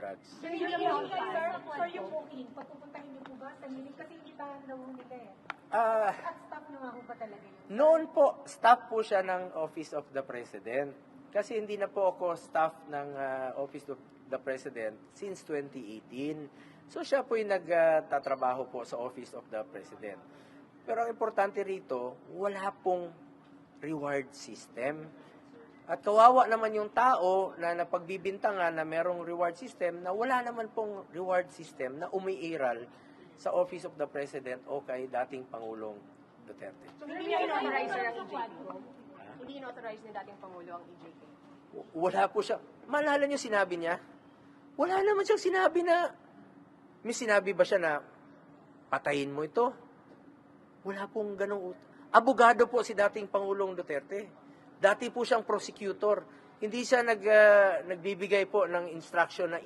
drugs. Sir, yung yung sir, sir, yung booking, pagpupuntahin niyo po ba sa hearing? Kasi hindi pa daw nila eh. Ah, At staff niyo nga po ba talaga yun? noon po, staff po siya ng Office of the President. Kasi hindi na po ako staff ng ah, Office of the President since 2018. So siya po yung nagtatrabaho po sa Office of the President. Pero ang importante rito, wala pong reward system. At kawawa naman yung tao na napagbibintangan na merong reward system na wala naman pong reward system na umiiral sa Office of the President o kay dating Pangulong Duterte. So, hindi niya in-authorize EJK? Hindi in-authorize ni dating Pangulo ang EJK? Wala po siya. Malala niyo sinabi niya? Wala naman siyang sinabi na, may sinabi ba siya na, patayin mo ito? Wala pong ganong, ut- abogado po si dating Pangulong Duterte. Dati po siyang prosecutor. Hindi siya nag, ah, nagbibigay po ng instruction na